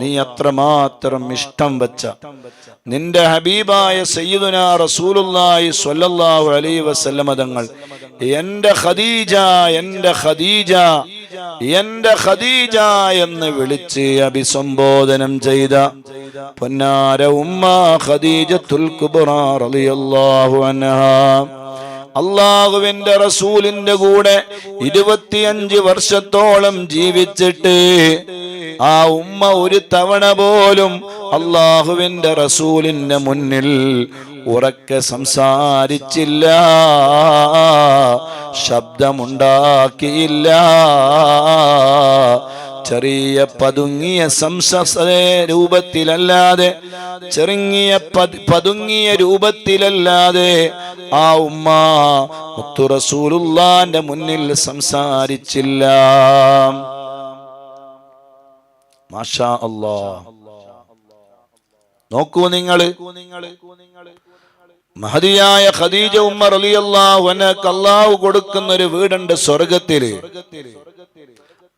നീ അത്രമാത്രം ഇഷ്ടം വെച്ച. നിന്റെ ഹബീബായ സയ്യിദുന റസൂലുള്ളാഹി സ്വല്ലല്ലാഹു അലൈഹി വസല്ലമ തങ്ങൾ എന്റെ ഖദീജ എന്റെ ഖദീജ എന്റെ ഖദീജ എന്ന് വിളിച്ച് അഭിസംബോധനം ചെയ്ത പൊന്നാര ഉമ്മ ഖദീജത്തുൽ കുബ്ര റളിയല്ലാഹു അൻഹാ. അള്ളാഹുവിന്റെ റസൂലിന്റെ കൂടെ ഇരുപത്തിയഞ്ച് വർഷത്തോളം ജീവിച്ചിട്ട് ആ ഉമ്മ ഒരു തവണ പോലും അള്ളാഹുവിന്റെ റസൂലിന്റെ മുന്നിൽ ഉറക്കെ സംസാരിച്ചില്ല ശബ്ദമുണ്ടാക്കിയില്ല. ചെറിയ പതുങ്ങിയ സംസ രൂപത്തിലല്ലാതെ ചെറുങ്ങിയ പത്- പതുങ്ങിയ രൂപത്തിലല്ലാതെ ആ ഉമ്മ മുത്തു മുന്നിൽ സംസാരിച്ചില്ല. മാഷാ നോക്കൂ നിങ്ങൾ മഹതിയായ ഖദീജ ഉമ്മർ റളിയല്ലാഹു അൻഹക്ക് അള്ളാഹു കൊടുക്കുന്ന ഒരു വീടുണ്ട് സ്വർഗത്തിൽ.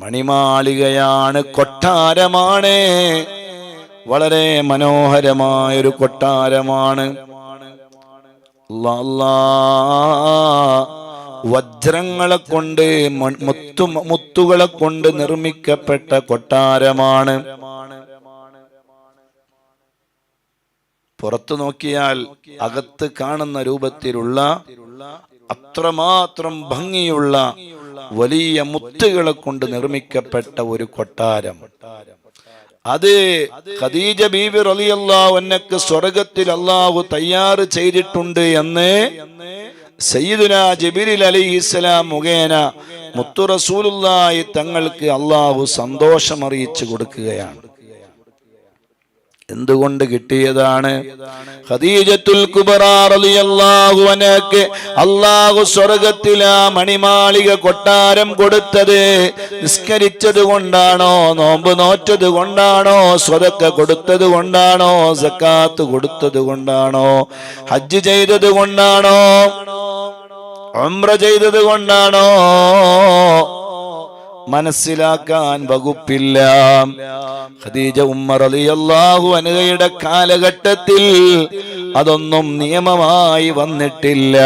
മണിമാളികയാണ് കൊട്ടാരമാണ്. വളരെ മനോഹരമായ ഒരു കൊട്ടാരമാണ് അല്ലാ. വജ്രങ്ങളെ കൊണ്ട് മുത്തു മുത്തുകളെ കൊണ്ട് നിർമ്മിക്കപ്പെട്ട കൊട്ടാരമാണ്. പുറത്തു നോക്കിയാൽ അകത്ത് കാണുന്ന രൂപത്തിലുള്ള അത്രമാത്രം ഭംഗിയുള്ള വലിയ മുത്തുകളെ കൊണ്ട് നിർമ്മിക്കപ്പെട്ട ഒരു കൊട്ടാരം. അത് ഖദീജ ബീവി റളിയല്ലാഹു അൻഹക്ക് സ്വർഗത്തിൽ അള്ളാഹു തയ്യാറ് ചെയ്തിട്ടുണ്ട് എന്ന് സയ്യിദുന ജബീരിൽ അലൈഹിസ്സലാം മുഖേന മുത്തു റസൂലുള്ളാഹി തങ്ങൾക്ക് അള്ളാഹു സന്തോഷം അറിയിച്ചു കൊടുക്കുകയാണ്. എന്തുകൊണ്ട് കിട്ടിയതാണ്? ഖദീജത്തുൽ അല്ലാഹു സ്വർഗത്തിൽ ആ മണിമാളിക കൊട്ടാരം കൊടുത്തത് നിസ്കരിച്ചത് കൊണ്ടാണോ നോമ്പ് നോറ്റത് കൊണ്ടാണോ സ്വതക്ക കൊടുത്തത് കൊണ്ടാണോ സക്കാത്ത് കൊടുത്തത് കൊണ്ടാണോ ഹജ്ജ് ചെയ്തത് കൊണ്ടാണോ ഉംറ ചെയ്തത് കൊണ്ടാണോ മനസ്സിലാക്കാൻ വകുപ്പില്ല. ഖദീജ ഉമ്മർ റളിയല്ലാഹു അൻഹയുടെ കാലഘട്ടത്തിൽ അതൊന്നും നിയമമായി വന്നിട്ടില്ല.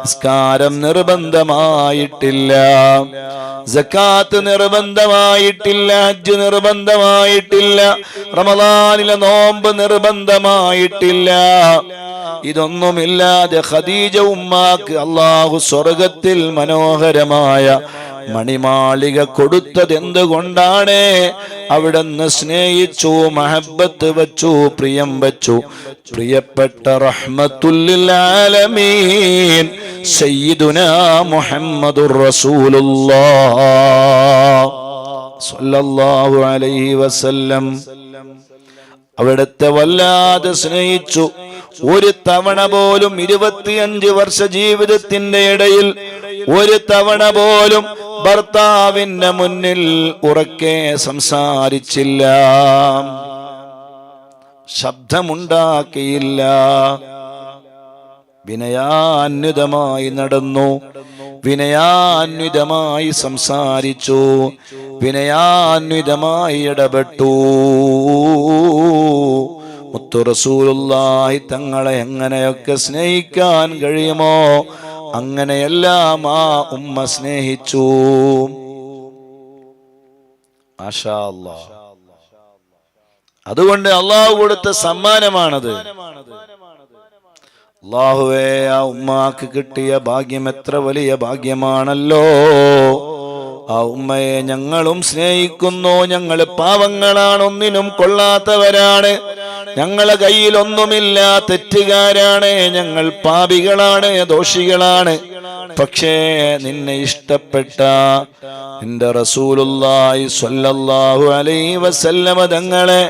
നിസ്കാരം നിർബന്ധമായിട്ടില്ല. ജക്കാത്ത് നിർബന്ധമായിട്ടില്ല. ഹജ്ജ് നിർബന്ധമായിട്ടില്ല. റമദാനിലെ നോമ്പ് നിർബന്ധമായിട്ടില്ല. ഇതൊന്നുമില്ലാതെ ഖദീജ ഉമ്മാക്ക് അള്ളാഹു സ്വർഗത്തിൽ മനോഹരമായ മണിമാളിക കൊടുത്തത് എന്തുകൊണ്ടാണ് അവിടുന്ന് സ്നേഹിച്ചു മഹബത്ത് വച്ചു പ്രിയം വച്ചു. പ്രിയപ്പെട്ട റഹ്മത്തുല്ലിൽ ആലമീൻ. സയ്യിദുനാ മുഹമ്മദുർ സ്വല്ലല്ലാഹു അലൈഹി വസല്ലം. അവിടുത്തെ വല്ലാതെ സ്നേഹിച്ചു. ഒരു തവണ പോലും ഇരുപത്തിയഞ്ച് വർഷ ജീവിതത്തിന്റെ ഇടയിൽ ഒരു തവണ പോലും ഭർത്താവിന്റെ മുന്നിൽ ഉറക്കെ സംസാരിച്ചില്ല. ശബ്ദമുണ്ടാക്കിയില്ല. വിനയാന്വിതമായി നടന്നു. വിനയാന്വിതമായി സംസാരിച്ചു. വിനയാന്വിതമായി ഇടപെട്ടു. മുത്തു റസൂലുള്ളാഹി തങ്ങളെ എങ്ങനെയൊക്കെ സ്നേഹിക്കാൻ കഴിയുമോ അങ്ങനെയെല്ലാം ആ ഉമ്മ സ്നേഹിച്ചു. അതുകൊണ്ട് അള്ളാഹു കൊടുത്ത സമ്മാനമാണത്. അള്ളാഹുവേ ആ ഉമ്മാക്ക് കിട്ടിയ ഭാഗ്യം എത്ര വലിയ ഭാഗ്യമാണല്ലോ. ആ ഉമ്മയെ ഞങ്ങളും സ്നേഹിക്കുന്നു. ഞങ്ങൾ പാവങ്ങളാണ്. ഒന്നിനും കൊള്ളാത്തവരാണ്. ഞങ്ങളെ കയ്യിൽ ഒന്നുമില്ല തെറ്റുകാരാണ്. ഞങ്ങൾ പാപികളാണ് ദോഷികളാണ്. പക്ഷേ നിന്നെ ഇഷ്ടപ്പെട്ട നിന്റെ റസൂലുള്ളാഹി സ്വല്ലല്ലാഹു അലൈഹി വസല്ലമ തങ്ങളെ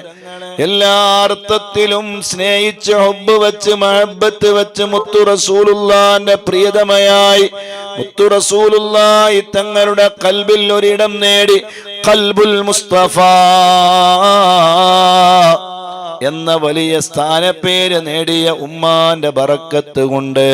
എല്ലാ അർത്ഥത്തിലും സ്നേഹിച്ച് ഹൊബ് വെച്ച് മഹബത്ത് വെച്ച് മുത്തു റസൂലുള്ളാന്റെ പ്രിയതമയായി മുത്തു റസൂലുള്ളാഹി തങ്ങളുടെ കൽബിൽ ഒരിടം നേടി. കൽബുൽ മുസ്തഫ. എന്ന വലിയ സ്ഥാനപ്പേര് നേടിയ ഉമ്മാന്റെ ബറക്കത്ത് കൊണ്ട്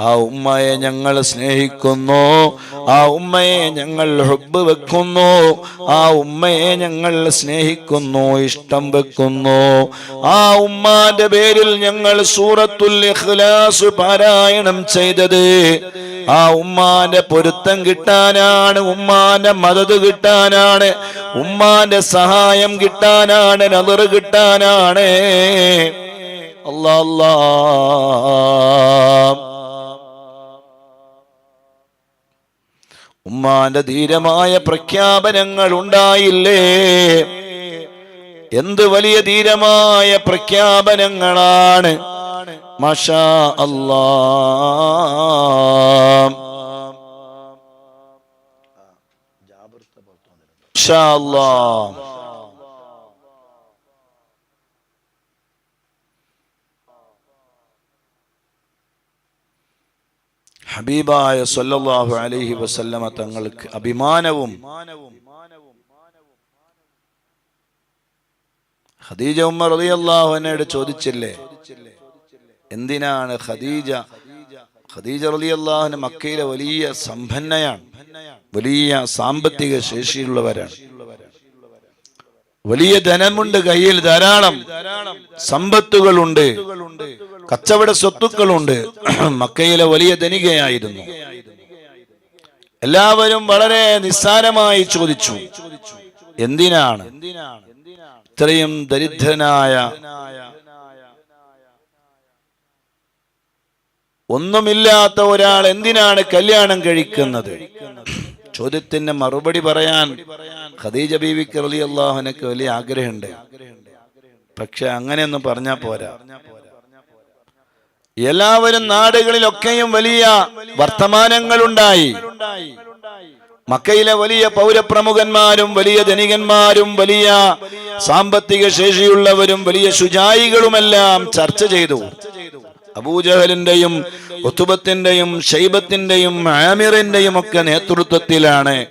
ആ ഉമ്മയെ ഞങ്ങൾ സ്നേഹിക്കുന്നു. ആ ഉമ്മയെ ഞങ്ങൾ ഹുബ് വെക്കുന്നു. ആ ഉമ്മയെ ഞങ്ങൾ സ്നേഹിക്കുന്നു ഇഷ്ടം വെക്കുന്നു. ആ ഉമ്മാന്റെ പേരിൽ ഞങ്ങൾ സൂറത്തുൽ ഇഖ്ലാസ് പാരായണം ചെയ്തത്. ആ ഉമ്മാന്റെ പൊരുത്തം കിട്ടാനാണ് ഉമ്മാന്റെ മദത് കിട്ടാനാണ് ഉമ്മാന്റെ സഹായം കിട്ടാനാണ് നദർ കിട്ടാനാണ്. അല്ലാ അല്ലാ. ഉമ്മാന്റെ ധീരമായ പ്രഖ്യാപനങ്ങൾ ഉണ്ടായില്ലേ എന്ത് വലിയ ധീരമായ പ്രഖ്യാപനങ്ങളാണ്? മഷാ അല്ലാ. അല്ലാ. ഹബീബായ സല്ലല്ലാഹു അലൈഹി വസല്ലമ തങ്ങൾക്ക് അഭിമാനവും ഖദീജ ഉമ്മർ റളിയല്ലാഹു അൻഹയോട് ചോദിച്ചില്ലേ? എന്തിനാണ് ഖദീജ ഖദീജ റളിയല്ലാഹു മക്കയിലെ വലിയ സമ്പന്നയാണ് വലിയ സാമ്പത്തിക ശേഷിയുള്ളവരാണ്. വലിയ ധനമുണ്ട് കയ്യിൽ ധാരാളം സമ്പത്തുകളുണ്ട്. കച്ചവട സ്വത്തുക്കളുണ്ട്. മക്കയിലെ വലിയ ധനികയായിരുന്നു. എല്ലാവരും വളരെ നിസ്സാരമായി ചോദിച്ചു എന്തിനാണ്? ഇത്രയും ദരിദ്രനായ ഒന്നുമില്ലാത്ത ഒരാൾ എന്തിനാണ് കല്യാണം കഴിക്കുന്നത്? ചോദ്യത്തിന് മറുപടി പറയാൻ ഖദീജ ബീവിക്ക് അലി അള്ളാഹുനക്ക് വലിയ ആഗ്രഹമുണ്ട്. പക്ഷെ അങ്ങനെയൊന്നും പറഞ്ഞാ പോരാ. എല്ലാവരും നാടുകളിലൊക്കെയും വലിയ വർത്തമാനങ്ങളുണ്ടായി. മക്കയിലെ വലിയ പൗരപ്രമുഖന്മാരും വലിയ ധനികന്മാരും വലിയ സാമ്പത്തിക ശേഷിയുള്ളവരും വലിയ ശുചായികളുമെല്ലാം ചർച്ച ചെയ്തു. അബൂജഹലിന്റെയും ഒത്തുബത്തിന്റെയും ഷൈബത്തിന്റെയും ആമിറിന്റെയും ഒക്കെ നേതൃത്വത്തിലാണ്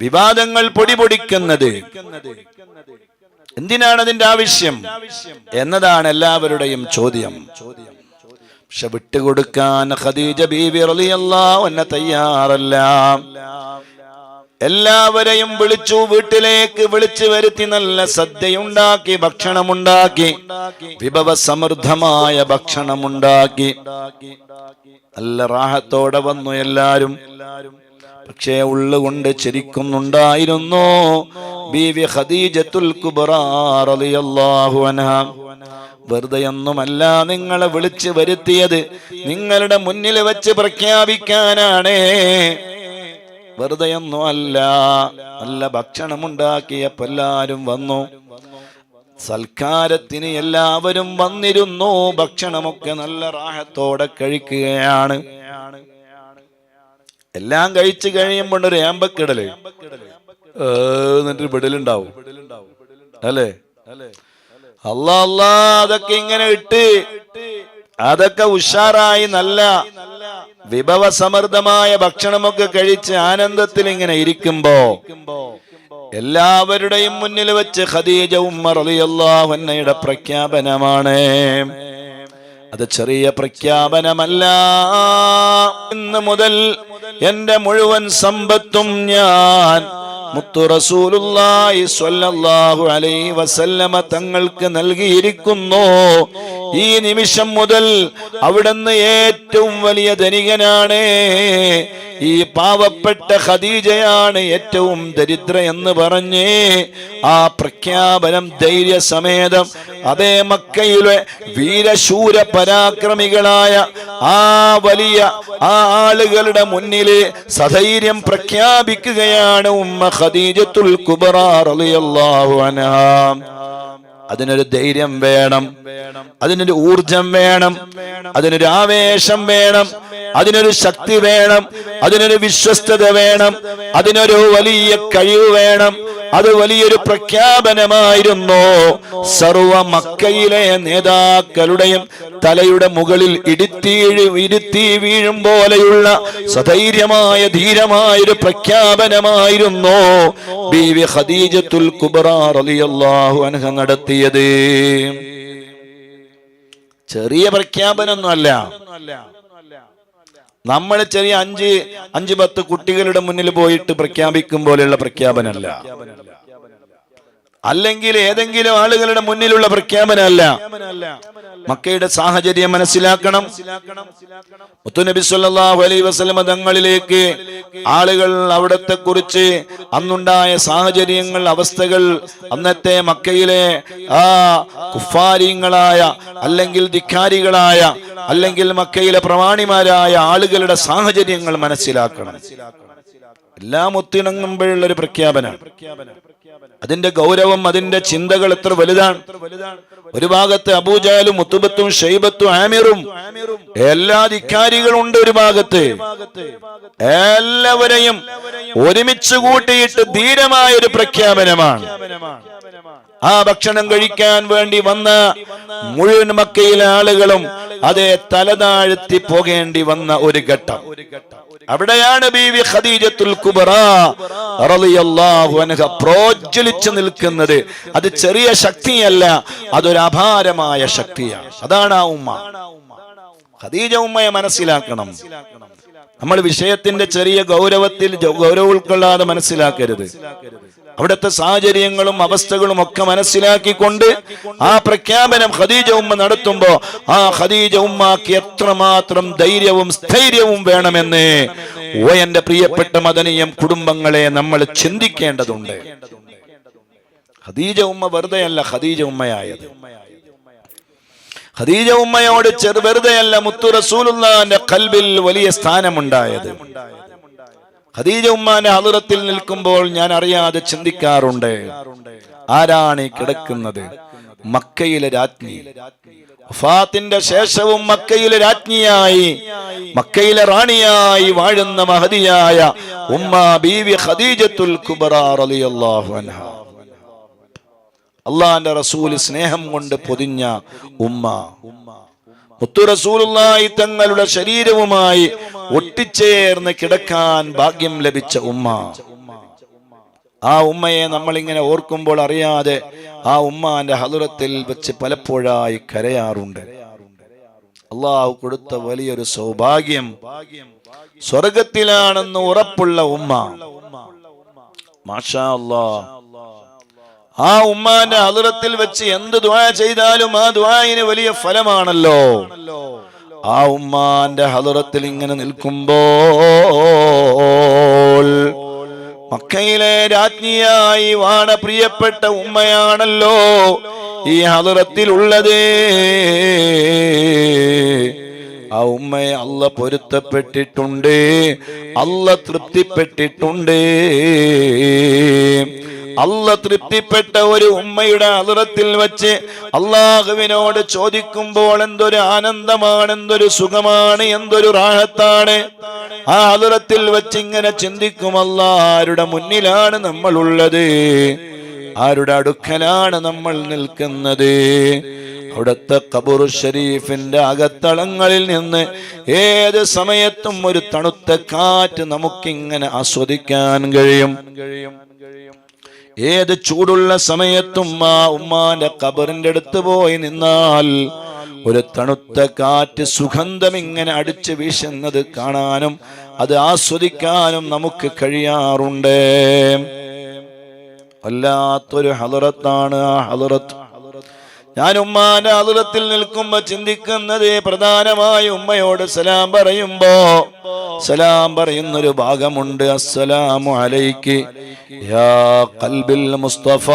വിവാദങ്ങൾ പൊടിപൊടിക്കുന്നത്. എന്തിനാണ് അതിന്റെ ആവശ്യം? എന്നതാണ് എല്ലാവരുടെയും ചോദ്യം. പക്ഷെ വിട്ടുകൊടുക്കാൻ ഖദീജ ബീവി റളിയല്ലാഹു അൻഹ തയ്യാറല്ല. എല്ലാവരെയും വിളിച്ചു വീട്ടിലേക്ക് വിളിച്ചു വരുത്തി നല്ല സദ്യയുണ്ടാക്കി ഭക്ഷണമുണ്ടാക്കി വിഭവ സമൃദ്ധമായ ഭക്ഷണമുണ്ടാക്കി. നല്ല റാഹത്തോടെ വന്നു എല്ലാരും. പക്ഷേ ഉള്ളുകൊണ്ട് ചിരിക്കുന്നുണ്ടായിരുന്നു. ബീവി ഖദീജത്തുൽ അൻഹ. വെറുതെയൊന്നുമല്ല നിങ്ങളെ വിളിച്ചു വരുത്തിയത്. നിങ്ങളുടെ മുന്നിൽ വെച്ച് പ്രഖ്യാപിക്കാനാണ്. വെറുതെയൊന്നും അല്ല നല്ല ഭക്ഷണമുണ്ടാക്കിയപ്പോ എല്ലാരും വന്നു. സൽക്കാരത്തിന് എല്ലാവരും വന്നിരുന്നു. ഭക്ഷണമൊക്കെ നല്ല റാഹത്തോടെ കഴിക്കുകയാണ്. എല്ലാം കഴിച്ചു കഴിയുമ്പോൾ ഒരു ഏമ്പക്കിടൽ. എന്നിട്ട് വിടലുണ്ടാവും. അല്ലേ? അല്ലാ അല്ലാ അതൊക്കെ ഇങ്ങനെ ഇട്ട് അതൊക്കെ ഉഷാറായി നല്ല വിഭവസമൃദ്ധമായ ഭക്ഷണമൊക്കെ കഴിച്ച് ആനന്ദത്തിൽ ഇങ്ങനെ ഇരിക്കുമ്പോ എല്ലാവരുടെയും മുന്നിൽ വെച്ച് ഖദീജ ഉമ്മർ റളിയല്ലാഹു അൻഹയുടെ പ്രഖ്യാപനമാണ്. അത് ചെറിയ പ്രഖ്യാപനമല്ല. ഇന്ന് മുതൽ എന്റെ മുഴുവൻ സമ്പത്തും ഞാൻ മുത്തു റസൂലുള്ളാഹി സ്വല്ലല്ലാഹു അലൈഹി വസല്ലമ തങ്ങൾക്ക് നൽകിയിരിക്കുന്നു. ഈ നിമിഷം മുതൽ അവിടുന്ന് ഏറ്റവും വലിയ ധനികനാണ് ഈ പാവപ്പെട്ട ഖദീജയാണ് ഏറ്റവും ദരിദ്ര എന്ന് പറഞ്ഞ് ആ പ്രഖ്യാപനം ധൈര്യസമേതം അതേ മക്കയിലെ വീരശൂര പരാക്രമികളായ ആ വലിയ ആ ആളുകളുടെ മുന്നിലെ സധൈര്യം പ്രഖ്യാപിക്കുകയാണ് ഉമ്മ ഖദീജത്തുൽ കുബറ റളിയല്ലാഹു അൻഹ. അതിനൊരു ധൈര്യം വേണം അതിനൊരു ഊർജം വേണം അതിനൊരു ആവേശം വേണം അതിനൊരു ശക്തി വേണം അതിനൊരു വിശ്വസ്തത വേണം അതിനൊരു വലിയ കഴിവ് വേണം. അത് വലിയൊരു പ്രഖ്യാപനമായിരുന്നു. സർവ മക്കയിലെ നേതാക്കളുടെയും തലയുടെ മുകളിൽ ഇടുത്തി ഇരുത്തി വീഴും പോലെയുള്ള സധൈര്യമായ ധീരമായ ഒരു പ്രഖ്യാപനമായിരുന്നു ബീവി ഖദീജത്തുൽ കുബ്ര റളിയല്ലാഹു അൻഹ നടത്തിയത്. ചെറിയ പ്രഖ്യാപനമൊന്നുമല്ല. നമ്മൾ ചെറിയ അഞ്ച് അഞ്ച് പത്ത് കുട്ടികളുടെ മുന്നിൽ പോയിട്ട് പ്രഖ്യാപിക്കും പോലെയുള്ള പ്രഖ്യാപനമല്ല. അല്ലെങ്കിൽ ഏതെങ്കിലും ആളുകളുടെ മുന്നിലുള്ള പ്രഖ്യാപനമല്ല. മക്കയുടെ സാഹചര്യം മനസ്സിലാക്കണം. മുത്തുനബി സല്ലല്ലാഹു അലൈഹി വസല്ലമ തങ്ങളിലേക്ക് ആളുകൾ അവിടത്തെ കുറിച്ച് അന്നുണ്ടായ സാഹചര്യങ്ങൾ അവസ്ഥകൾ അന്നത്തെ മക്കയിലെ ആ കുഫാരിങ്ങളായ അല്ലെങ്കിൽ ധിക്കാരികളായ അല്ലെങ്കിൽ മക്കയിലെ പ്രമാണിമാരായ ആളുകളുടെ സാഹചര്യങ്ങൾ മനസ്സിലാക്കണം. എല്ലാം ഒത്തിണങ്ങുമ്പോഴുള്ള ഒരു പ്രഖ്യാപനം. അതിന്റെ ഗൗരവം അതിന്റെ ചിന്തകൾ എത്ര വലുതാണ്. ഒരു ഭാഗത്ത് അബൂജാലും മുത്തുബത്തും ഷെയ്ബത്തും ആമിറും എല്ലാ ധിക്കാരികളും ഉണ്ട് ഒരു ഭാഗത്ത്. എല്ലാവരെയും ഒരുമിച്ച് കൂട്ടിയിട്ട് ധീരമായ ഒരു പ്രഖ്യാപനമാണ്. ആ ഭക്ഷണം കഴിക്കാൻ വേണ്ടി വന്ന മുഴുവൻ മക്കയിലെ ആളുകളും അതേ തലതാഴ്ത്തി പോകേണ്ടി വന്ന ഒരു ഘട്ടം. അവിടെയാണ് ബീവി ഖദീജത്തുൽ കുബറ റളിയല്ലാഹു പ്രോജ്വലിച്ചു നിൽക്കുന്നത്. അത് ചെറിയ ശക്തിയല്ല അതൊരു അപാരമായ ശക്തിയാണ്. അതാണ് ആ ഉമ്മ. ഖദീജ ഉമ്മയെ മനസ്സിലാക്കണം. നമ്മൾ വിഷയത്തിന്റെ ചെറിയ ഗൗരവത്തിൽ ഗൗരവ ഗൗരവം ഉൾക്കൊള്ളാതെ മനസ്സിലാക്കരുത്. അവിടുത്തെ സാഹചര്യങ്ങളും അവസ്ഥകളും ഒക്കെ മനസ്സിലാക്കിക്കൊണ്ട് ആ പ്രഖ്യാപനം ഖദീജ ഉമ്മ നടത്തുമ്പോ ആ ഖദീജ ഉമ്മാക്ക് എത്രമാത്രം ധൈര്യവും സ്ഥൈര്യവും വേണമെന്ന് ഓ എന്റെ പ്രിയപ്പെട്ട മദനീയം കുടുംബങ്ങളെ നമ്മൾ ചിന്തിക്കേണ്ടതുണ്ട്. ഖദീജ ഉമ്മ വെറുതെയല്ല ഖദീജ ഉമ്മയായത്. ഖദീജ ഉമ്മയോട് ചെറു വെറുതെയല്ല മുത്തു റസൂലുള്ളാന്റെ കൽബിൽ വലിയ സ്ഥാനമുണ്ടായത്. ഖദീജ ഉമ്മാന്റെ ഹദറത്തിൽ നിൽക്കുമ്പോൾ ഞാൻ അറിയാതെ ചിന്തിക്കാറുണ്ട്. ആരാണ് ഈ കിടക്കുന്നത്? മക്കയിലെ രാജ്ഞി. ഫാത്തിന്റെ ശേഷവും മക്കയിലെ രാജ്ഞിയായി മക്കയിലെ റാണിയായി വാഴുന്ന മഹതിയായ ഉമ്മ ബീവി ഖദീജത്തുൽ കുബറ റളിയല്ലാഹു അൻഹ. അള്ളാന്റെ റസൂൽ സ്നേഹം കൊണ്ട് പൊതിഞ്ഞ ഉമ്മ. മുത്തു റസൂലുള്ളാഹി തങ്ങളുടെ ശരീരവുമായി ഒട്ടിച്ചേർന്ന് കിടക്കാൻ ഭാഗ്യം ലഭിച്ച ഉമ്മ. ആ ഉമ്മയെ നമ്മൾ ഇങ്ങനെ ഓർക്കുമ്പോൾ അറിയാതെ ആ ഉമ്മാന്റെ ഹലുറത്തിൽ വെച്ച് പലപ്പോഴായി കരയാറുണ്ട്. അള്ളാഹു കൊടുത്ത വലിയൊരു സൗഭാഗ്യം സ്വർഗത്തിലാണെന്ന് ഉറപ്പുള്ള ഉമ്മ. മാഷാ അല്ലാഹ് ആ ഉമ്മാന്റെ അതിറത്തിൽ വെച്ച് എന്ത് ദ്വാ ചെയ്താലും ആ ദ്വായിന് വലിയ ഫലമാണല്ലോ. ആ ഉമ്മാന്റെ ഹതുറത്തിൽ ഇങ്ങനെ നിൽക്കുമ്പോൾ മക്കയിലെ രാജ്ഞിയായി വാണ പ്രിയപ്പെട്ട ഉമ്മയാണല്ലോ ഈ ഹലുറത്തിലുള്ളത് ആ ഉമ്മയെ അല്ല പൊരുത്തപ്പെട്ടിട്ടുണ്ട് അല്ല തൃപ്തിപ്പെട്ടിട്ടുണ്ട്. അല്ല തൃപ്തിപ്പെട്ട ഒരു ഉമ്മയുടെ അതിറത്തിൽ വെച്ച് അള്ളാഹുവിനോട് ചോദിക്കുമ്പോൾ എന്തൊരു ആനന്ദമാണ് എന്തൊരു സുഖമാണ് എന്തൊരു റാഹത്താണ്. ആ അതിറത്തിൽ വെച്ച് ഇങ്ങനെ ചിന്തിക്കുമല്ല ആരുടെ മുന്നിലാണ് നമ്മൾ ഉള്ളത് ആരുടെ അടുക്കലാണ് നമ്മൾ നിൽക്കുന്നത്? അവിടുത്തെ കബൂർ ഷരീഫിന്റെ അകത്തളങ്ങളിൽ നിന്ന് ഏത് സമയത്തും ഒരു തണുത്ത കാറ്റ് നമുക്കിങ്ങനെ ആസ്വദിക്കാൻ കഴിയും. ഏത് ചൂടുള്ള സമയത്തും ആ ഉമ്മാന്റെ കബറിന്റെ അടുത്ത് പോയി നിന്നാൽ ഒരു തണുത്ത കാറ്റ് സുഗന്ധം ഇങ്ങനെ അടിച്ചു വീശുന്നത് കാണാനും അത് ആസ്വദിക്കാനും നമുക്ക് കഴിയാറുണ്ട്. വല്ലാത്തൊരു ഹലറത്താണ് ആ ഹലറത്ത്. ഞാൻ ഉമ്മാന്റെ അതിലത്തിൽ നിൽക്കുമ്പോ ചിന്തിക്കുന്നത് പ്രധാനമായി ഉമ്മയോട് സലാം പറയുമ്പോ സലാം പറയുന്നൊരു ഭാഗമുണ്ട് അസ്സലാമു അലൈക്ക്. യാ കൽബിൽ മുസ്തഫ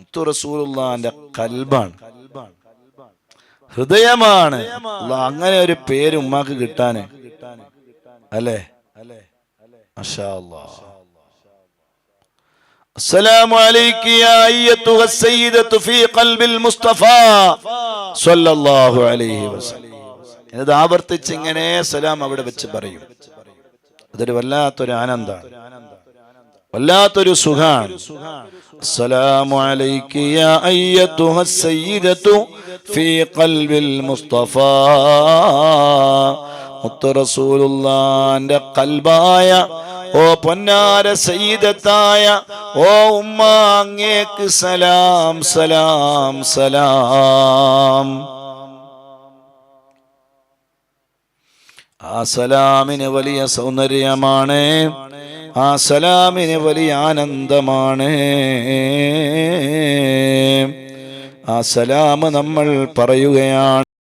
മുത്തു റസൂലുള്ളാന്റെ കൽബാണ് ഹൃദയമാണ് അല്ലാ, അങ്ങനെ ഒരു പേര് ഉമ്മാക്ക് കിട്ടാന് അല്ലേ മാഷാ അല്ലാഹ് السلام عليك يا أيتها السيدة في قلب المصطفى صلى الله عليه وسلم എന്നത് ആവർത്തിച്ച് ഇങ്ങനെ സലാം അവിടെ വെച്ച് പറയും. അതൊരു വല്ലാത്തൊരു ആനന്ദാണ് വല്ലാത്തൊരു സുഖാണ്. അസ്സലാമു അലൈകി യാ അയ്യതുഹ ഫീ ഖൽബിൽ മുസ്തഫ. മുത്ത റസൂലുള്ളാന്റെ കൽബായ ഓ പൊന്നാര സയ്യിദത്തായ ഓ ഉമ്മ അങ്ങേക്ക് സലാം സലാം സലാം. ആ സലാമിന് വലിയ സൗന്ദര്യമാണ്. ആ സലാമിന് വലിയ ആനന്ദമാണ്. ആ സലാം നമ്മൾ പറയുകയാണ്.